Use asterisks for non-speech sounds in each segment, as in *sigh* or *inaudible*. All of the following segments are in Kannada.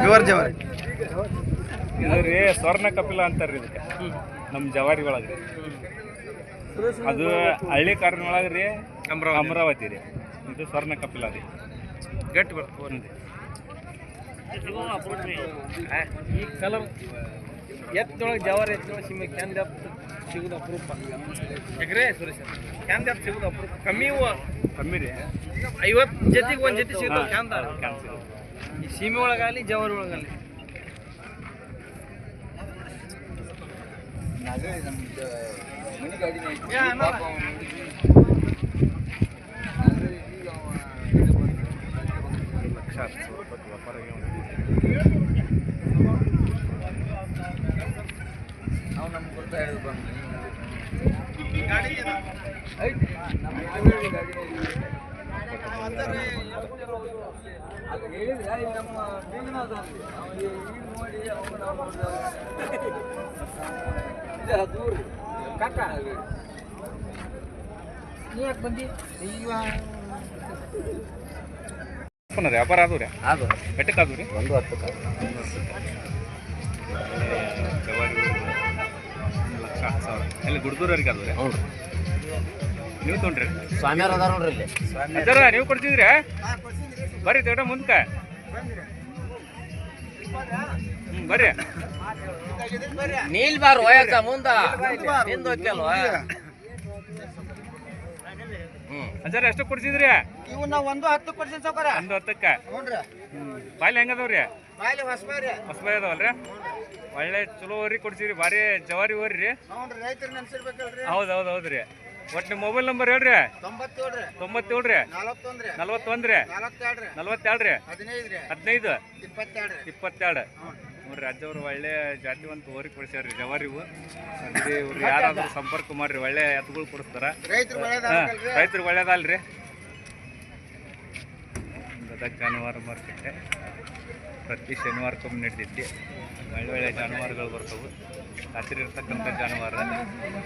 ಪ್ಯೂರ್ ಜವಾರಿ ಇದು ರೀ ಸ್ವರ್ಣ ಕಪಿಲ ಅಂತಾರ್ರಿ ಇದಕ್ಕೆ. ನಮ್ಮ ಜವಾರಿ ಒಳಗೆ ಅದು ಹಳ್ಳಿ ಕಾರಣ ಒಳಗೆ ರೀ ಅಮರಾವತಿ. ರೀ. ಇದು ಸ್ವರ್ಣ ಕಪಿಲ ರೀ. ಗಟ್ಟಿ ಬರ್ತದೆ ಈ ಕಲರ್ ಎತ್ತೊಳಗೆ ಜವಾರಿ ಎತ್ತೊಳಗೆ ಸಿಮ್ಮೆ ಕ್ಯಾಂದ ಸಿಗುದು ಅಪರೂಪ. ಯಾಕ್ರೆ? ಸುರೇಶ್ ಕ್ಯಾಂದ ಸಿಗುದು ಅಪರೂಪ. ಕಮ್ಮಿ ಕಮ್ಮಿ ರೀ. ಐವತ್ತು ಜೊತೆಗೆ ಒಂದು ಜೊತೆ ಸಿಗುತ್ತೆ ಕ್ಯಾಂದ ಕ್ಯಾನ್ ಸಿಗೋದು. ಈ ಸೀಮೆ ಒಳಗಾಗಲಿ ಜವಾರಿ ಒಳಗಾಗಲಿ. ಅಣ್ಣ. ನಮ್ಮ ಹತ್ತು ಸಾವಿರ ರೂಪಾಯಿ ವ್ಯಾಪಾರ ಅದು ರೀ? ಅದು. ಬೆಟ್ಟಕ್ಕೆ ಅದು ರೀ? ಒಂದು ಹತ್ತು ಲಕ್ಷ ಹತ್ತು ಸಾವಿರ. ಎಲ್ಲಿ ಗುಡ್ದೂರವ್ರಿಗೆ ಅದು ರೀ? ಹ್ಞೂ. ನೀವು ತೊಗೊಂಡ್ರಿ. ಸ್ವಾಮಿಯವ್ರ ಅದಾರ ನೋಡ್ರಿ ಇಲ್ಲಿ. ಅಜ್ಜಾರ ನೀವು ಕೊಡ್ತಿದ್ರಿ ಬರ್ರಿ ತೋಟ ಮುಂದ್ಕ. ಬರ್ರಿ. ನೀಲ್ ಬಾರ್ ಹೋಯಕ್ಕ ಮುಂದ. ನಿಂದ ಹೋಗ್ಯಲ್ವ ಹ್ಮ್. ಅಜ್ಜಾರ ಎಷ್ಟು ಕೊಡ್ಸಿದ್ರಿ? ಇವು ನಾವು ಒಂದು ಹತ್ತು ಕೊಡ್ಸಿನ ಸೌಕರ್ಯ ಒಂದು ಹತ್ತಕ್ಕೆ? ನೋಡ್ರಿ ಬಾಯ್ಲಿ ಹೆಂಗದವ್ರಿ? ಬಾಯ್ಲಿ ಹೊಸಬಾರಿ ಹೊಸಬಾಯಿ ಅದಾವಲ್ರಿ? ಒಳ್ಳೆ ಚಲೋ ಹೋರಿ ಕೊಡ್ಸಿರಿ ಭಾರಿ ಜವಾರಿ ಓರಿ ರೀ ನೋಡ್ರಿ ರೈತರು ನೆನ್ಸಿರ್ಬೇಕಲ್ರಿ. ಹೌದು ಹೌದು ಹೌದು ರೀ ಒಟ್ಟು ನಿಮ್ಮ ಮೊಬೈಲ್ ನಂಬರ್ ಹೇಳ್ರಿ. ತೊಂಬತ್ತೇಳು ರೀ ನಲವತ್ತೊಂದು ರೀ ನಲವತ್ತೆರಡು ರೀ ಹದಿನೈದು. ಇಪ್ಪತ್ತೆರಡು. ನೋಡ್ರಿ ಅಜ್ಜವ್ರು ಒಳ್ಳೆ ಜಾತಿ ಒಂದು ಕೊಡ್ಸ್ಯಾರ್ರಿ ಕೊಡಿಸ್ಯಾರ ಜವಾರಿವು ಅದ್ರಿ ಇವ್ರು ಯಾರಾದ್ರೂ ಸಂಪರ್ಕ ಮಾಡ್ರಿ ಒಳ್ಳೆ ಎತ್ತುಗಳು ಕೊಡಿಸ್ತಾರ. ರೈತರು ರೈತರಿಗೆ ಒಳ್ಳೇದಲ್ರಿ. ಗದಗ ಜಾನುವಾರು ಮಾರ್ಕೆಟ್. ಪ್ರತಿ ಶನಿವಾರಕ್ಕೊಮ್ಮೆ ನಡೆದೈತಿ ಒಳ್ಳೆ ಒಳ್ಳೆ ಜಾನುವಾರುಗಳು ಬರ್ತವೆ. ಹತ್ತಿರ ಇರ್ತಕ್ಕಂಥ ಜಾನುವಾರು.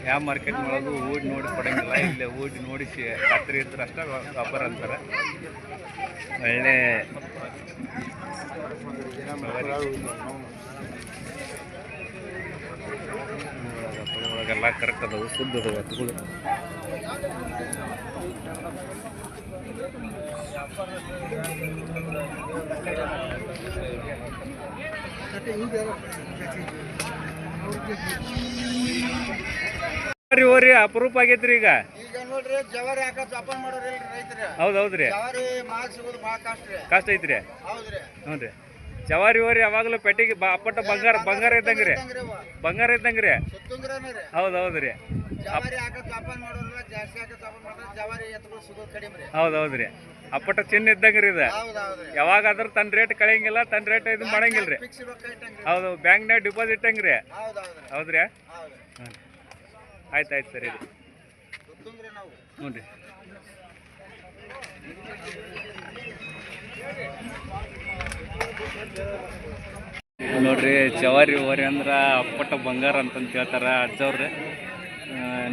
ಯಾವ ಮಾರ್ಕೆಟ್ ಒಳಗೂ ಊಟ ನೋಡಿ ಕೊಡಂಗಿಲ್ಲ. ಇಲ್ಲೇ ಓಡಿ ನೋಡಿಸಿ ಹತ್ತಿರ ಇದ್ರೆ ಅಷ್ಟೇ ವ್ಯಾಪಾರ ಅಂತಾರೆ. ಒಳ್ಳೆ ಒಳಗೆಲ್ಲ ಕರೆಕ್ಟ್ ಅದಾವೆ ಶುದ್ಧ ಅದಾವು ಎತ್ತುಗಳು ರೀ ಓರಿ ಅಪರೂಪ ಆಗೈತ್ರಿ ಈಗ. ಈಗ ನೋಡ್ರಿ ಜವಾರಿ ಹಾಕ ಜೋಪಾನ ಮಾಡೋರಿ ರೈತರಿ ರೈತರು. ಹೌದು ಹೌದ್ರಿ. ಜವಾರಿ ಮಾಲ್ ಸಿಗೋದು ಭಾಳ ಕಷ್ಟ ರೀ. ಕಷ್ಟ ಐತ್ರಿ. ಹೌದ್ರಿ. ಹ್ಞೂ ರೀ ಜವಾರಿ ಓರಿ ಯಾವಾಗಲೂ ಪೆಟ್ಟಿಗೆ ಬ ಅಪ್ಪಟ್ಟ ಬಂಗಾರ ಬಂಗಾರ ಇದ್ದಂಗೆ ರೀ ಇದ್ದಂಗ್ರಿ. ಬಂಗಾರ ಇದ್ದಂಗೆ ರೀ ಹೌದು ಹೌದು ರೀ ಹೌದು ಹೌದು ರೀ ಅಪ್ಪಟ್ಟ ಚಿನ್ನ ಇದ್ದಂಗೆ ರೀ ಇದು ಯಾವಾಗಾದ್ರೂ ತನ್ನ ರೇಟ್ ಕಳೆಯಂಗಿಲ್ಲ ತನ್ನ ರೇಟ್ ಇದು ಮಾಡಂಗಿಲ್ಲ ರೀ ಹೌದು ಬ್ಯಾಂಕ್ನಾಗ ಡಿಪಾಸಿಟ್ ಹಂಗೆ ರೀ ಹೌದು ಹೌದ್ರಿ. ಆಯ್ತು ಆಯ್ತು ಸರಿ. ರೀ ಹ್ಞೂ ರೀ. ನೋಡ್ರಿ, ಜವಾರಿ ಹೋರಿ ಅಂದ್ರೆ ಅಪ್ಪಟ ಬಂಗಾರ ಅಂತಂತ ಹೇಳ್ತಾರ ಅಜ್ಜವ್ರೆ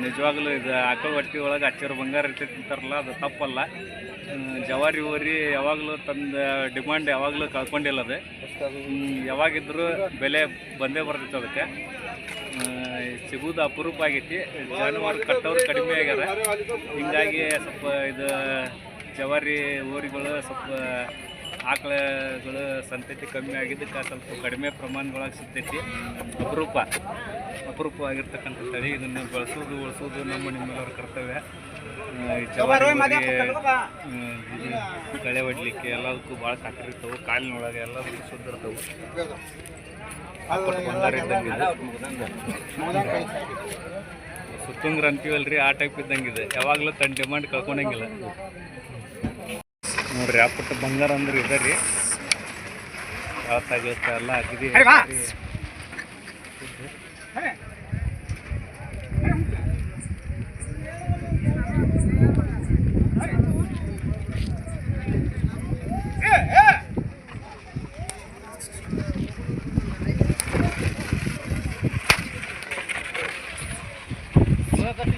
ನಿಜವಾಗ್ಲೂ ಇದು ಆಕಳ ಹೊಟ್ಟಿ ಒಳಗೆ ಹಚ್ಚಿರೋ ಬಂಗಾರ ಇರ್ತೈತಿ ಅಂತಾರಲ್ಲ ಅದು ತಪ್ಪಲ್ಲ. ಜವಾರಿ ಹೋರಿ ಯಾವಾಗಲೂ ತಂದ ಡಿಮಾಂಡ್ ಯಾವಾಗಲೂ ಕಳ್ಕೊಂಡಿಲ್ಲ ಅದು. ಯಾವಾಗಿದ್ರೂ ಬೆಲೆ ಬಂದೇ ಬರ್ತೈತೆ ಅದಕ್ಕೆ. ಸಿಗುವುದು ಅಪರೂಪ ಆಗೈತಿ. ಜಾನುವಾರು ಕಟ್ಟೋರು ಕಡಿಮೆ ಆಗ್ಯಾರ. ಹಿಂಗಾಗಿ ಸ್ವಲ್ಪ ಇದು ಜವಾರಿ ಹೋರಿಗಳು ಸ್ವಲ್ಪ ಆಕಳಗಳು ಸಂತತಿ ಕಮ್ಮಿ ಆಗಿದ್ದಕ್ಕೆ ಸ್ವಲ್ಪ ಕಡಿಮೆ ಪ್ರಮಾಣದೊಳಗೆ ಸಿಗ್ತೈತಿ. ಅಪರೂಪ. ಅಪರೂಪವಾಗಿರ್ತಕ್ಕಂಥ ತಳಿ ಇದನ್ನು ಬಳಸೋದು ಉಳಿಸೋದು ನಮ್ಮ ನಿಮ್ಮೆಲ್ಲರ ಕರ್ತವ್ಯ. ಕಳೆ ಹೊಡ್ಲಿಕ್ಕೆ ಎಲ್ಲದಕ್ಕೂ ಭಾಳ ಸಾಕಿರ್ತವೆ ಕಾಲಿನೊಳಗೆ ಎಲ್ಲದಕ್ಕೂ ಇದು. ಸುತ್ತುಂಗ್ರ ಅಂತೀವಲ್ರಿ ಆ ಟೈಪ್ ಇದ್ದಂಗಿದೆ ಯಾವಾಗಲೂ ತನ್ನ ಡಿಮಾಂಡ್ ಕಳ್ಕೊಳಂಗಿಲ್ಲ ನೋಡ್ರಿ ಆ ಪುಟ್ಟ ಬಂಗಾರ ಅಂದ್ರೆ ಇದೆ ರೀ. ಯಾವ ಎಲ್ಲ ಆಗಿದೆ.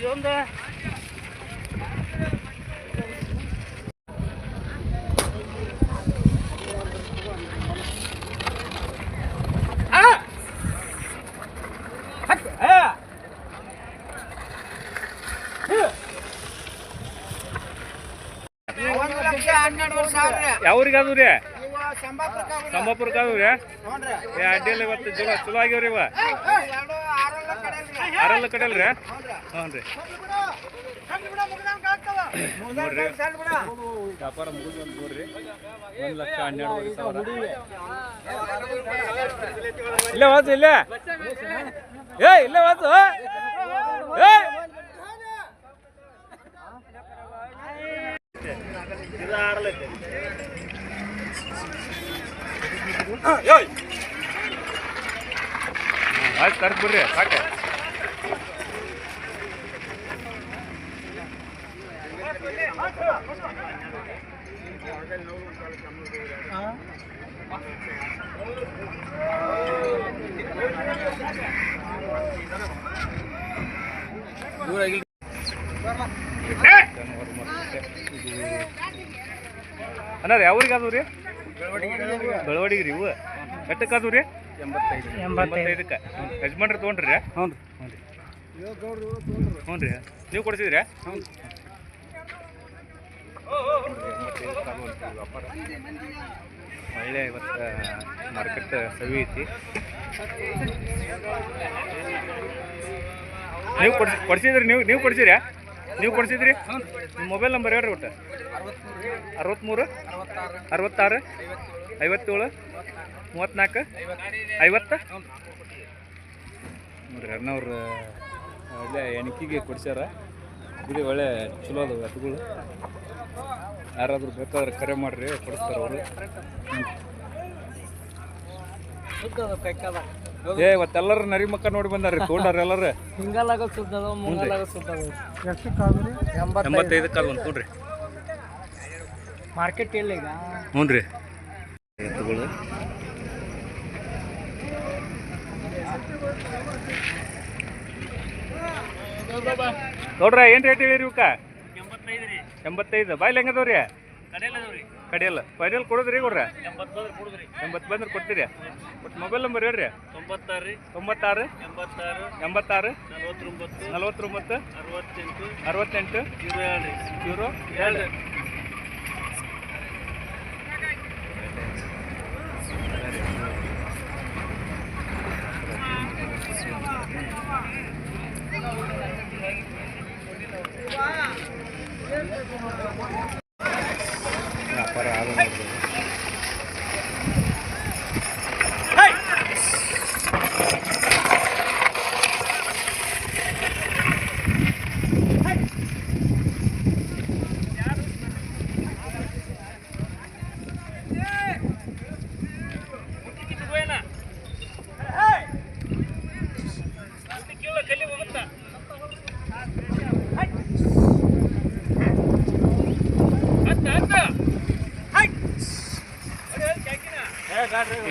¿Dónde? ಸಾವಿರ ರೀ ಯಾವ್ರಿಗೆ ಅಡ್ಡಿಯಲ್ಲಿ ರೀ? ಏ ಅಡ್ಡಿಲ್ಲ ಇವತ್ತು ಚಲೋ ಚಲೋ ಆಗ್ಯಾವ್ರಿ ಇವ. ಎರಡು ಆರಲ್ಲ ಕಡೆ ರೀ ಆರಲ್ಲ ಕಡೆಯಲ್ಲ ರೀ ಹ್ಞೂ ರೀ ನೋಡ್ರಿ. ವ್ಯಾಪಾರ ಮುಗಿದು ನೋಡ್ರಿ ಒಂದು ಲಕ್ಷ ಹನ್ನೆರಡು ಸಾವಿರ. ಇಲ್ಲೇ ವಾಸು ಇಲ್ಲೇ. ಏ ಇಲ್ಲೇ ವಾಸು. ಏ ಆಯ್ತು ತರ್ಸ್ ಬಿಡ್ರಿ ಸಾಕೆ ಅಣ್ಣ ರೀ ಯಾವ್ರಿಗೆ ಅದು ರೀ? ಬೆಳವಡಿಗೆ ರೀ ಇವು. ಎಷ್ಟಕ್ಕೆ ಅದು ರೀ? ಎಂಬತ್ತೈದು. ಎಂಬತ್ತೈದಕ್ಕೆ. ಯಜಮಾನ್ರಿ ತೊಗೊಂಡ್ರಿ? ಹ್ಞೂ ಹ್ಞೂ ರೀ. ನೀವು ಕೊಡ್ಸಿದ್ರಿ? ಒಳ್ಳೆ ಇವತ್ತು ಮಾರ್ಕೆಟ್ ಸವಿ ಐತಿ. ನೀವು ಕೊಡ್ಸಿ ಕೊಡ್ಸಿದ್ರಿ ನೀವು ನೀವು ಕೊಡ್ಸಿರಿ ನೀವು ಕೊಡ್ಸಿದ್ರಿ? ಮೊಬೈಲ್ ನಂಬರ್ ಹೇಳ್ರಿ ಒಟ್ಟು. ಅರವತ್ತ್ಮೂರು ಅರವತ್ತಾರು, ಐವತ್ತೇಳು, ಮೂವತ್ತ್ನಾಲ್ಕು, ಐವತ್ತು. ನೋಡ್ರಿ ಅಣ್ಣವ್ರು ಒಳ್ಳೆ ಎಣಿಕೆಗೆ ಕೊಡ್ಸ್ಯಾರ. ಇದು ಒಳ್ಳೆ ಚಲೋ ಅದಾವೆ ಎತ್ತುಗಳು. ಯಾರಾದರೂ ಬೇಕಾದ್ರೆ ಕರೆ ಮಾಡಿರಿ ಕೊಡ್ತಾರೆ ಅವರು. ಏ ಇವತ್ತೆಲ್ಲರೂ ನರಿ ಮಕ್ಕ ನೋಡಿ ಬಂದಾರ್ರಿ ತೊಗೊಂಡಾರ ಎಲ್ಲರೂ. ಹಿಂಗಲ್ಲಾಗ ಎಂಬತ್ತೈದಕ್ಕೆ ಅದು ಒಂದು ತೊಗೊಂಡ್ರಿ ಮಾರ್ಕೆಟ್ ಇಲ್ಲ ಈಗ? ಹ್ಞೂ ರೀ. ಎತ್ತುಗಳು ನೋಡ್ರ ಏನು ರೇಟ್ ಹೇಳಿರಿ ಇವಕ್ಕ? ಎಂಬತ್ತೈದು ಬಾಯ್ಲಿ ಹೆಂಗದವ್ರಿ ಕಡಿಯಲ್ಲ. ಫೈನಲ್ ಕೊಡೋದ್ರಿ ಕೊಡ್ರಿ ಎಂಬತ್ತು ಬಂದ್ರೆ ಕೊಡುದ್ರಿ. ಎಂಬತ್ತು ಬಂದ್ರೆ ಕೊಡ್ತೀರಿ? ಒಟ್ಟು ಮೊಬೈಲ್ ನಂಬರ್ ಹೇಳ್ರಿ. ತೊಂಬತ್ತಾರು ರೀ. ತೊಂಬತ್ತಾರು? ಎಂಬತ್ತಾರು. ಎಂಬತ್ತಾರು? ನಲವತ್ತೊಂಬತ್ತು. ನಲವತ್ತೊಂಬತ್ತು? ಅರವತ್ತೆಂಟು. ಅರವತ್ತೆಂಟು? ಜೀರೋ ಏಳು ಜೀರೋ ಏಳು ವ್ಯಾಪಾರ ಆದ ನೋಡ್ರಿ.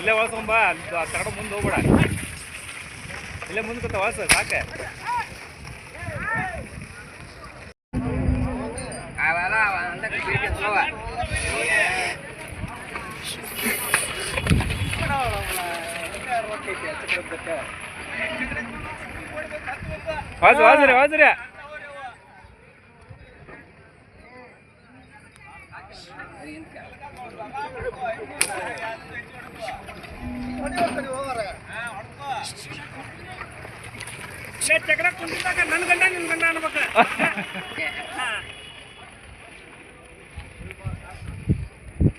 ಇಲ್ಲೇ ವಾಸಂಬ ತಗಡ ಮುಂದೆ ಹೋಗ್ಬೇಡ. ಇಲ್ಲೇ ಮುಂದೆ ಕೂತ ವಾಸ ಸಾಕೆ. ವಾಸ ವಾಸ್ರಿ ವಾಸ್ರಿ ಚಕ್ರ ಕುಂತಿದ್ದಾಗ ನನ್ನ ಗಂಡ ನಿನ್ನ ಗಂಡ ಅನ್ಬೇಕು. *laughs*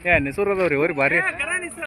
ಏ ನಿಸೂರ್ ಅದಾವ್ರಿ ಅವ್ರಿ ಭಾರಿ